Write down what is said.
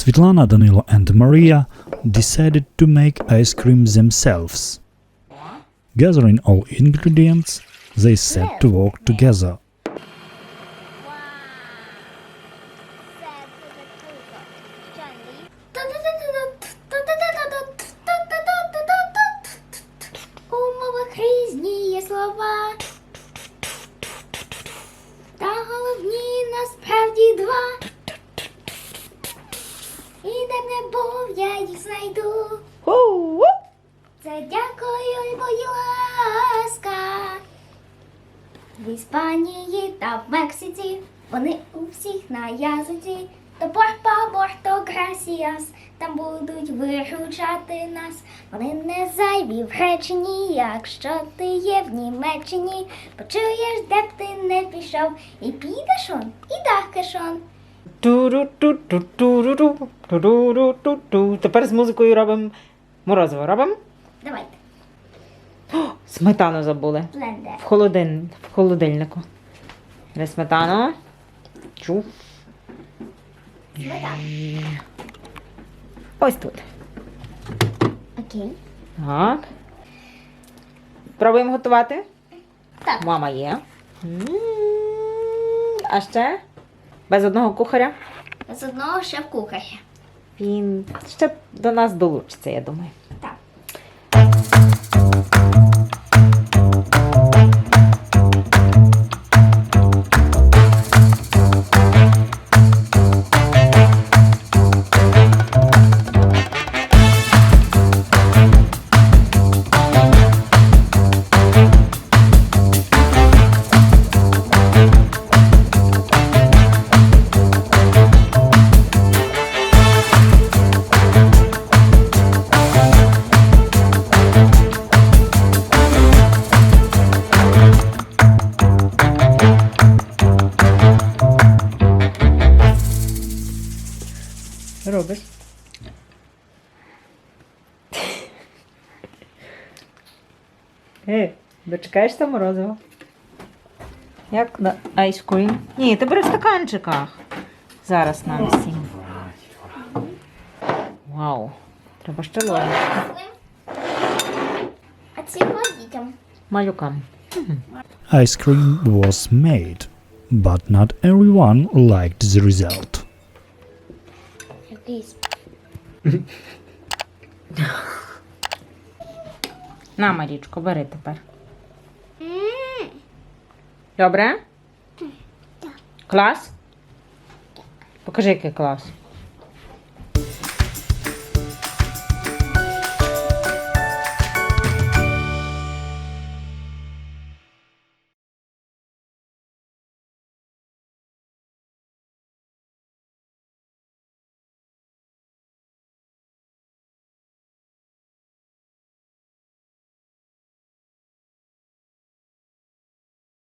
Svetlana, Danilo, and Maria decided to make ice cream themselves. Gathering all ingredients, they set to work together. У мовах різні є слова. Та головні насправді два. Був, я їх знайду. Це дякую і будь ласка. В Іспанії та в Мексиці вони у всіх на язиці. То порпа, то грасіас, там будуть виручати нас. Вони не зайві в реченні, якщо ти є в Німеччині. Почуєш, де б ти не пішов, і підеш он, і дахкеш он. Тепер з музикою робимо морозиво. Робимо? Давайте, Сметану забули. блендер. В, холодильн... в холодильнику. Де сметану? Чу. Сметана. Ось тут. Окей. Так. Пробуємо готувати. Так. Мама є. М, А ще? Без одного кухаря. З одного ще в кухарі. Він ще до нас долучиться, я думаю. Робиш? Ей, дочекаєшся морозиво? Як на айскрім? Ні, ти бери в стаканчиках. Зараз нам всім. Вау. Треба ще ложечку. А ці дітям. Малюкам. Ice cream was made, but not everyone liked the result. Якийсь. На, Марічко, бери тепер. Добре? Клас? Покажи, який клас.